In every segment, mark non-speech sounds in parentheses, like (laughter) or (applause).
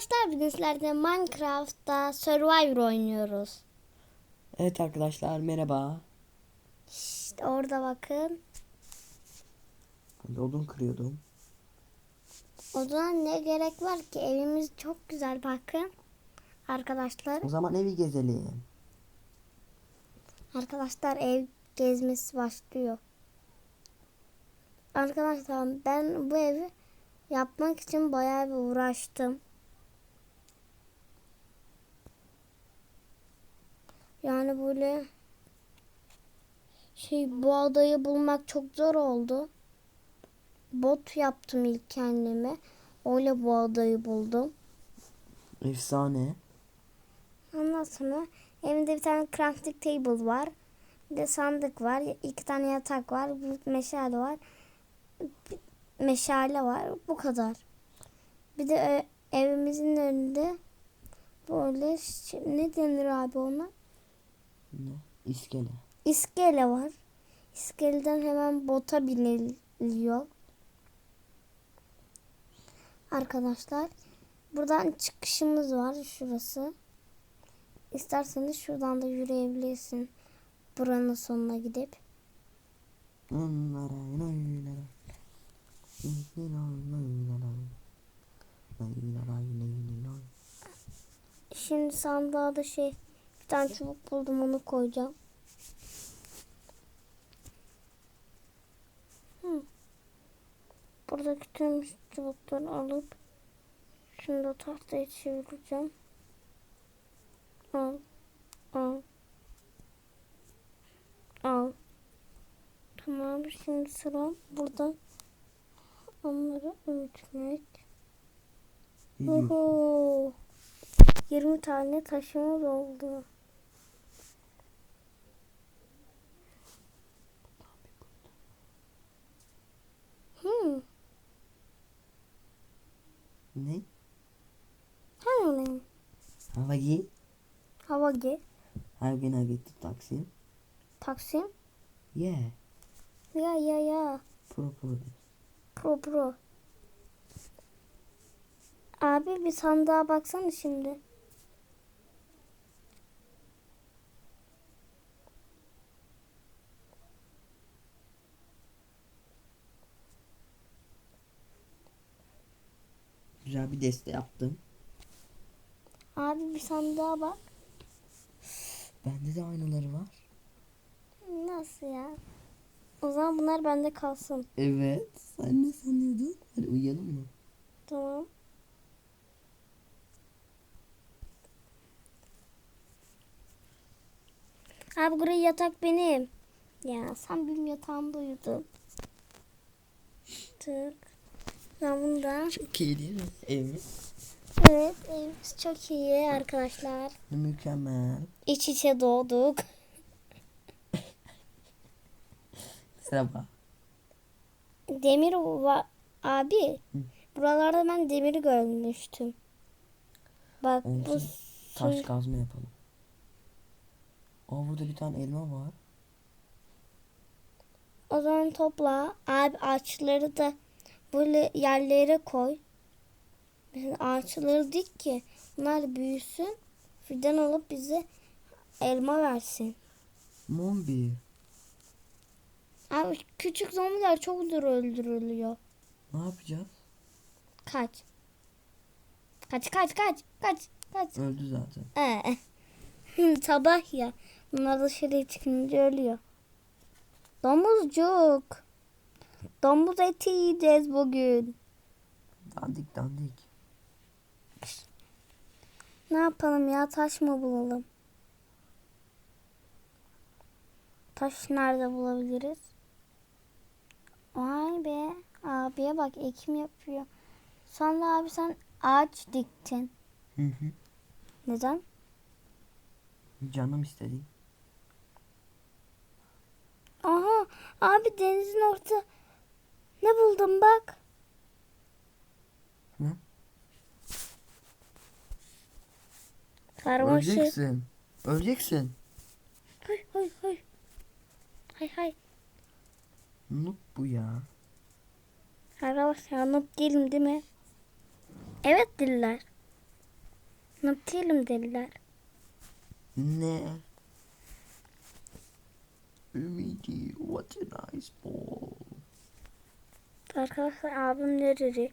Arkadaşlar sizlerle Minecraft'ta Survivor oynuyoruz. Evet arkadaşlar merhaba. İşte orada bakın. De odun kırıyordum. O zaman ne gerek var ki? Evimiz çok güzel bakın. Arkadaşlar. O zaman evi gezelim. Arkadaşlar ev gezmesi başlıyor. Arkadaşlar ben bu evi yapmak için bayağı bir uğraştım. Yani böyle şey bu adayı bulmak çok zor oldu. Bot yaptım ilk kendime. Öyle bu adayı buldum. Efsane. Ondan sonra evimde bir tane crafting table var. Bir de sandık var. iki tane yatak var. Bir meşale var. Bir meşale var. Bu kadar. Bir de e, evimizin önünde böyle ne denir abi ona? İskele. İskele var. İskeleden hemen bota biniliyor. Arkadaşlar buradan çıkışımız var şurası. İsterseniz şuradan da yürüyebilirsin. Buranın sonuna gidip. Şimdi sandığa da şey tane çubuk buldum onu koyacağım. Hı. Buradaki tüm çubukları alıp şunu da tahtaya çevireceğim. Al. Al. Al. Tamam şimdi sıra burada. Onları öğütmek. Oho. 20 tane taşımız oldu. Hmm. Ne? Hemen Havayı. hava ge. Her gün I get to Taksim. Taksim. Yeah. Ya ya ya. Pro pro. Pro pro. Abi bir sandığa baksana şimdi. Güzel bir deste yaptım. Abi bir sandığa bak. Bende de aynaları var. Nasıl ya? O zaman bunlar bende kalsın. Evet. Sen ne sanıyordun? Hadi uyuyalım mı? Tamam. Abi buraya yatak benim. Ya sen benim yatağımda uyudun. Tık. Ben bunu da. Çok iyi değil mi? Evimiz. Evet evimiz çok iyi arkadaşlar. Mükemmel. İç içe doğduk. (laughs) Merhaba. Demir va- abi. Hı. Buralarda ben demiri görmüştüm. Bak bu Olsun. Taş su- kazma yapalım. Aa burada bir tane elma var. O zaman topla. Abi ağaçları da böyle yerlere koy. Mesela ağaçları dik ki bunlar büyüsün. Fidan alıp bize elma versin. Mombi. Abi küçük zombiler çok zor öldürülüyor. Ne yapacağız? Kaç. Kaç kaç kaç kaç kaç. Öldü zaten. Ee, (laughs) sabah ya. Bunlar dışarıya çıkınca ölüyor. Domuzcuk. Domuz eti yiyeceğiz bugün. Dandik dandik. Ne yapalım ya taş mı bulalım? Taş nerede bulabiliriz? Vay be abiye bak ekim yapıyor. Sonra abi sen ağaç diktin. Hı hı. Neden? Canım istedi. Aha abi denizin orta ne buldum bak. Ne? Karmaşık. Öleceksin. Öleceksin. Hay hay hay. Hay hay. Noob bu ya. Arkadaşlar noob değilim değil mi? Evet diller. Naptiyelim dediler. Ne? Ümidi, what a nice ball. Arkadaşlar abim nereli?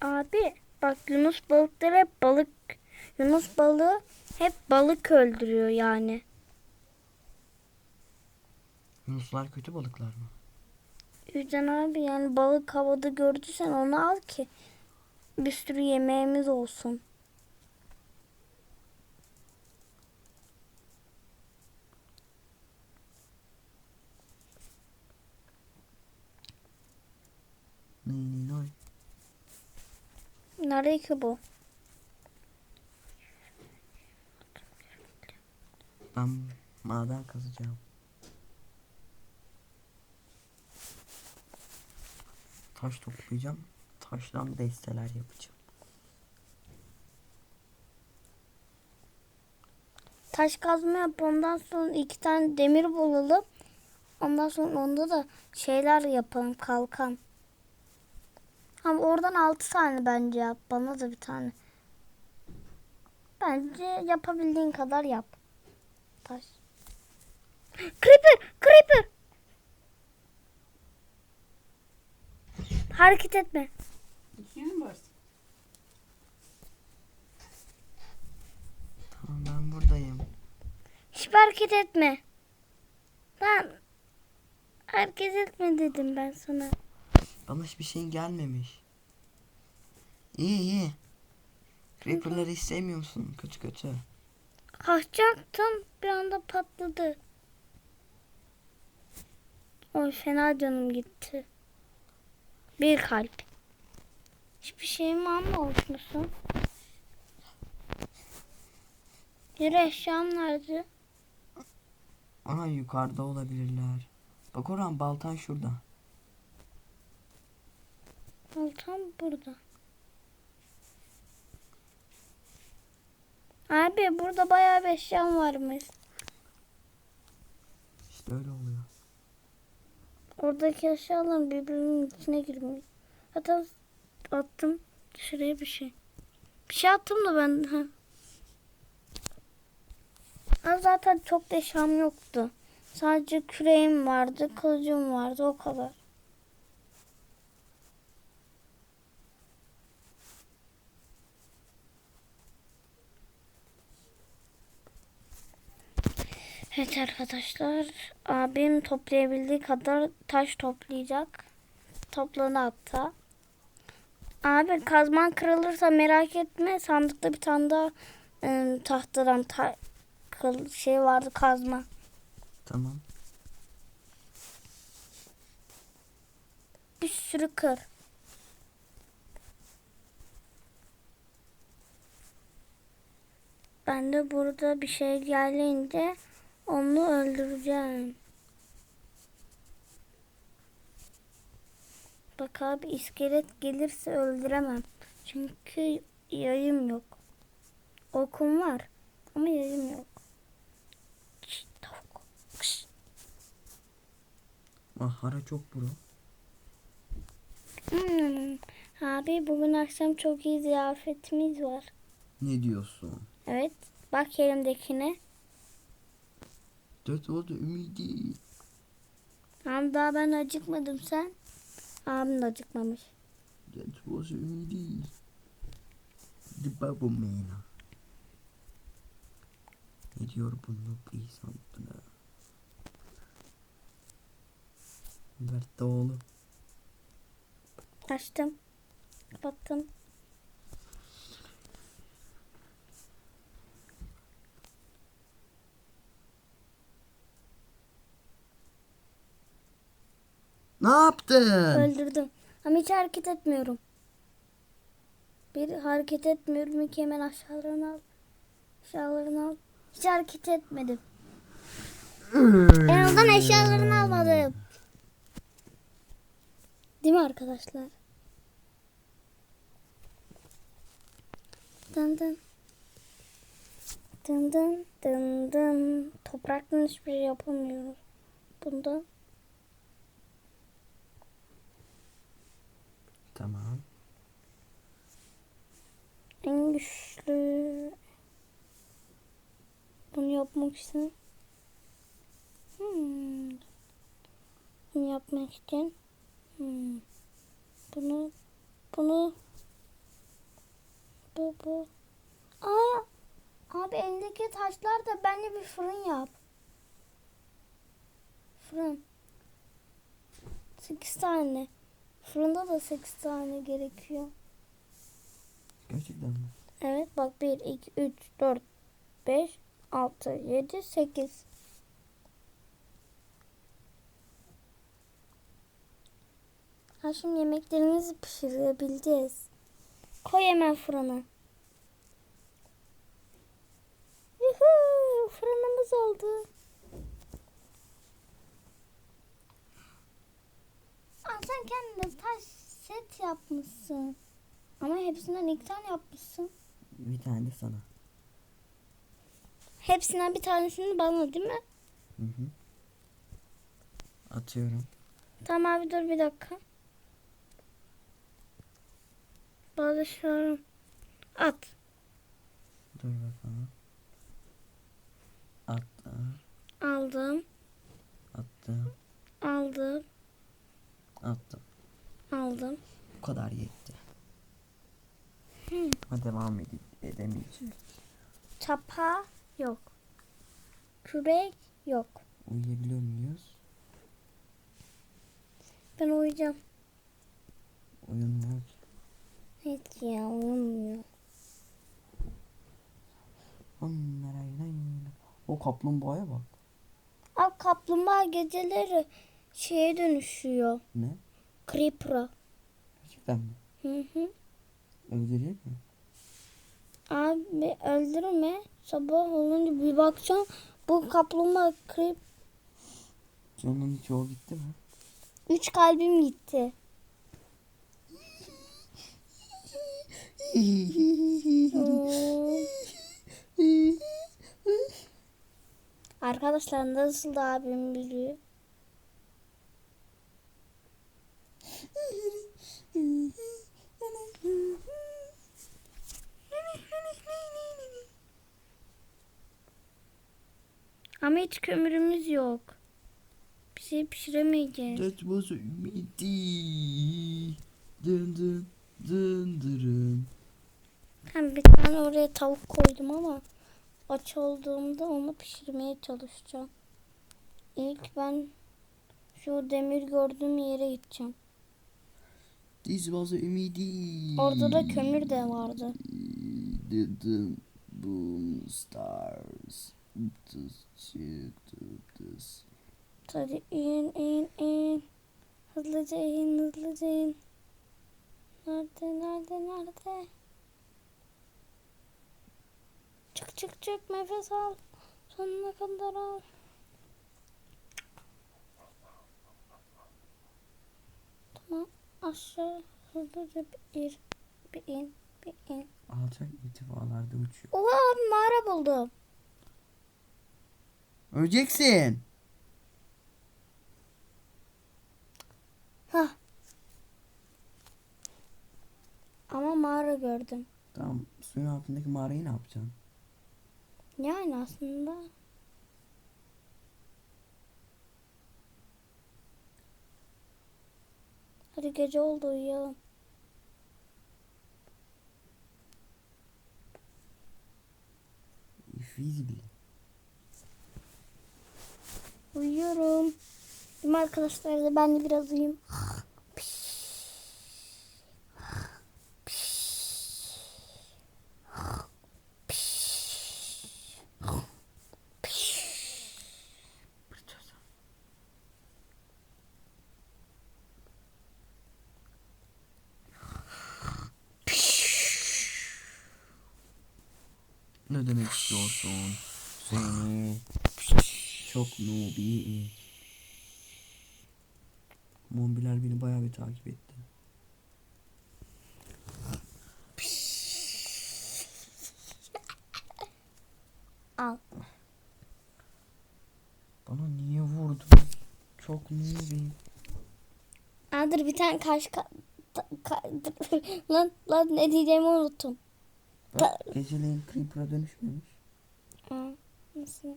Abi bak Yunus balıkları hep balık Yunus balığı hep balık öldürüyor yani. Yunuslar kötü balıklar mı? Yüzden abi yani balık havada gördüysen onu al ki bir sürü yemeğimiz olsun. Ki bu? Ben maden kazacağım. Taş toplayacağım. Taştan desteler yapacağım. Taş kazma yap ondan sonra iki tane demir bulalım. Ondan sonra onda da şeyler yapalım kalkan. Oradan altı tane bence yap. Bana da bir tane. Bence yapabildiğin kadar yap. Taş. Creeper! Creeper! Hareket etme. İkiye mi varsın? Tamam ben buradayım. Hiç hareket etme. Lan hareket etme dedim ben sana. Bana hiçbir şey gelmemiş. İyi iyi. Creeper'ları istemiyor musun? Kötü kötü. Kaçacaktım bir anda patladı. Oy fena canım gitti. Bir kalp. Hiçbir şeyimi almamış mısın? Yere eşyam nerede? Ana yukarıda olabilirler. Bak Orhan baltan şurada. Baltam burada. Abi burada bayağı bir eşyam varmış. İşte öyle oluyor. Oradaki eşyalar birbirinin içine girmiş. Hatta attım şuraya bir şey. Bir şey attım da ben. Ha. Ha, zaten çok da eşyam yoktu. Sadece küreğim vardı, kılıcım vardı o kadar. Evet arkadaşlar, abim toplayabildiği kadar taş toplayacak. Topladı hatta. Abi kazman kırılırsa merak etme. Sandıkta bir tane daha e, tahtadan ta- şey vardı kazma. Tamam. Bir sürü kır. Ben de burada bir şey gelince onu öldüreceğim. Bak abi iskelet gelirse öldüremem. Çünkü yayım yok. Okum var ama yayım yok. Şşt, tavuk. Şşt. Mahara çok bro. Hmm. Abi bugün akşam çok iyi ziyafetimiz var. Ne diyorsun? Evet. Bak elimdekine. That was ümidi. Ama daha ben acıkmadım sen. Abim de acıkmamış. That was ümidi. The bubble man. Ne diyor bunu please anlatına. Ver oğlum. Açtım. Kapattım. Ne yaptın? Öldürdüm. Ama hiç hareket etmiyorum. Bir hareket etmiyorum. İki hemen aşağılarını al. Aşağılarını al. Hiç hareket etmedim. En azından eşyalarını almadım. Değil mi arkadaşlar? Dın dın. Dın dın dın dın. Topraktan hiçbir şey yapamıyoruz. Bunda Tamam. güçlü. Bunu yapmak için. Hmm. Bunu yapmak için. Hmm. Bunu bunu bu bu. Aa, abi elindeki taşlar da benle bir fırın yap. Fırın. 8 tane. Fırında da 8 tane gerekiyor. Gerçekten mi? Evet bak 1, 2, 3, 4, 5, 6, 7, 8. Ha şimdi yemeklerimizi pişirebileceğiz. Koy hemen fırına. Yuhuu fırınımız oldu. Aa, sen kendine set yapmışsın. Ama hepsinden iki tane yapmışsın. Bir tane de sana. Hepsinden bir tanesini bana değil mi? Hı hı. Atıyorum. Tamam abi dur bir dakika. Bağlaşıyorum. At. Dur bakalım. Attım. Aldım. Attım. Aldım. Attım. Aldım. Bu kadar yetti. Hı. Ama devam edemeyeceğim. Çapa yok. Kürek yok. Uyuyabiliyor muyuz? Ben uyuyacağım. Uyumuyor ki. Evet ya uyumuyor. O kaplumbağaya bak. Abi kaplumbağa geceleri şeye dönüşüyor. Ne? Creeper'a. Gerçekten mi? Hı hı. Öldürecek mi? Abi öldürme. Sabah olunca bir bakacağım. Bu kaplumbağa creep. Canın o gitti mi? Üç kalbim gitti. Arkadaşlar nasıl da abim biliyor. (laughs) Ama hiç kömürümüz yok. Bir şey pişiremeyeceğiz. That was ümidi. Dın dın dın dırın. Ben bir tane oraya tavuk koydum ama aç olduğumda onu pişirmeye çalışacağım. İlk ben şu demir gördüğüm yere gideceğim. This was ümidi. Orada da kömür de vardı. Dın boom stars. Hadi in in in. Hızlıca in hızlıca in. Nerede nerede nerede? Çık çık çık nefes al. Sonuna kadar al. Tamam aşağı hızlıca bir in. Bir in bir in. Alçak irtifalarda uçuyor. Oha abi mağara buldum. Öleceksin. Hah. Ama mağara gördüm. Tamam suyun altındaki mağarayı ne yapacaksın? Yani aslında Hadi gece oldu uyuyalım. Feasible. Uyuyorum. Değil mi arkadaşlar da ben de biraz uyuyayım. Ne demek istiyorsun? Seni çok nubi. Mombiler beni bayağı bir takip etti. Al. Bana niye vurdun? Çok nubi. Aa, dur bir tane karşı ka- (laughs) lan lan ne diyeceğimi unuttum. Bak geceleyin Creeper'a dönüşmemiş. Aa, nasıl?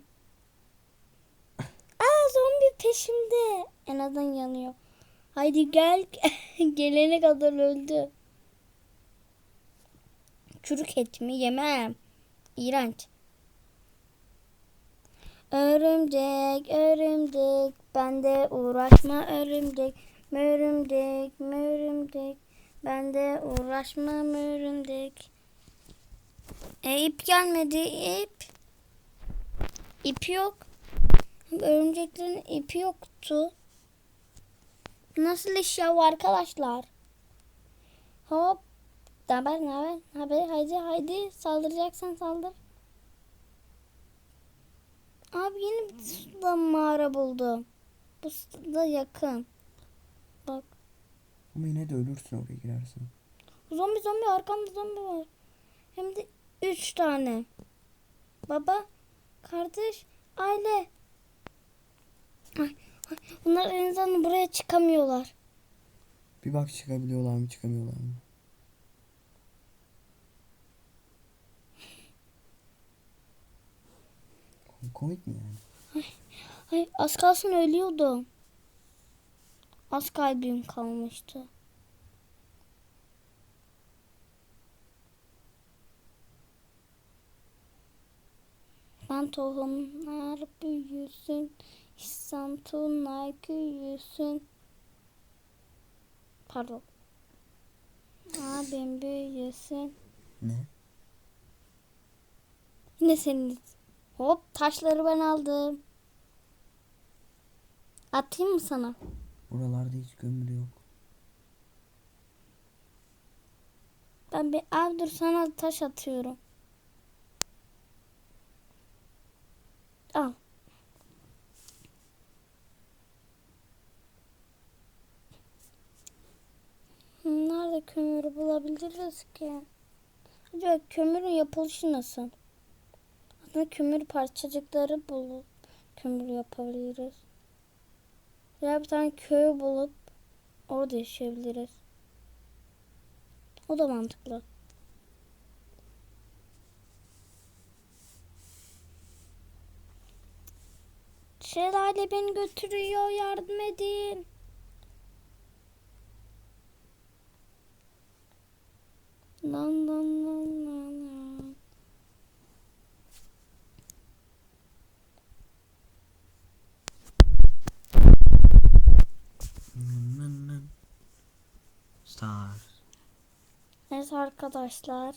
Aa zombi peşimde. En azından yanıyor. Haydi gel. (laughs) Gelene kadar öldü. Çürük et mi? Yemem. İğrenç. Örümcek, örümcek, bende uğraşma örümcek, örümcek, örümcek, bende uğraşma örümcek. E ip gelmedi ip. İp yok. Örümceklerin ipi yoktu. Nasıl iş ya arkadaşlar? Hop. Haber ne haber? Haber? Haydi haydi saldıracaksan saldır. Abi yeni bir suda mağara buldum. Bu suda yakın. Bak. Ama yine de ölürsün oraya girersen. Zombi zombi arkamda zombi var. Hem de üç tane. Baba, kardeş, aile. Ay, ay, bunlar en azından buraya çıkamıyorlar. Bir bak çıkabiliyorlar mı çıkamıyorlar mı? Komik mi yani? Ay, az kalsın ölüyordum. Az kalbim kalmıştı. Ben tohumlar büyüsün, İhsan tunlar büyüsün. Pardon. Abim büyüsün. Ne? Yine senin. Hop taşları ben aldım. Atayım mı sana? Buralarda hiç kömür yok. Ben bir abi dur sana taş atıyorum. Al. Nerede kömürü bulabiliriz ki? Acaba kömürün yapılışı nasıl? Aslında kömür parçacıkları bulup kömür yapabiliriz. Veya bir tane köy bulup orada yaşayabiliriz. O da mantıklı. Şelale beni götürüyor. Yardım edin. Lan lan lan lan. Star. Evet arkadaşlar.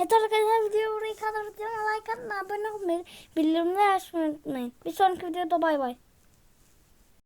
Evet arkadaşlar video buraya kadar videoma like atmayı, abone olmayı, bildirimleri açmayı unutmayın. Bir sonraki videoda bay bay.